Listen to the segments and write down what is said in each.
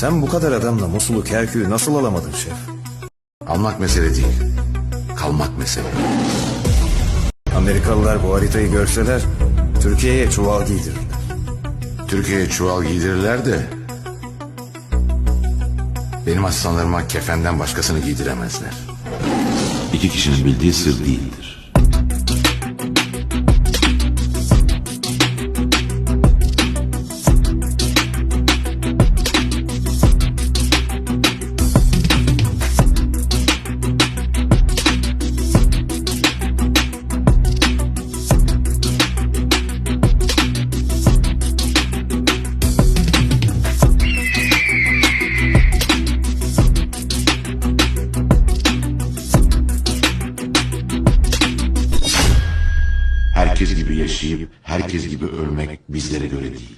Sen bu kadar adamla Musul'u Kerkük'ü nasıl alamadın şef? Almak mesele değil. Kalmak mesele. Amerikalılar bu haritayı görseler Türkiye'ye çuval giydirirler. Türkiye'ye çuval giydirirler de... Benim aslanlarıma kefenden başkasını giydiremezler. İki kişinin bildiği sır değildir. Herkes gibi yaşayıp herkes gibi ölmek bizlere göre değil.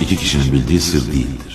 İki kişinin bildiği sır değildir.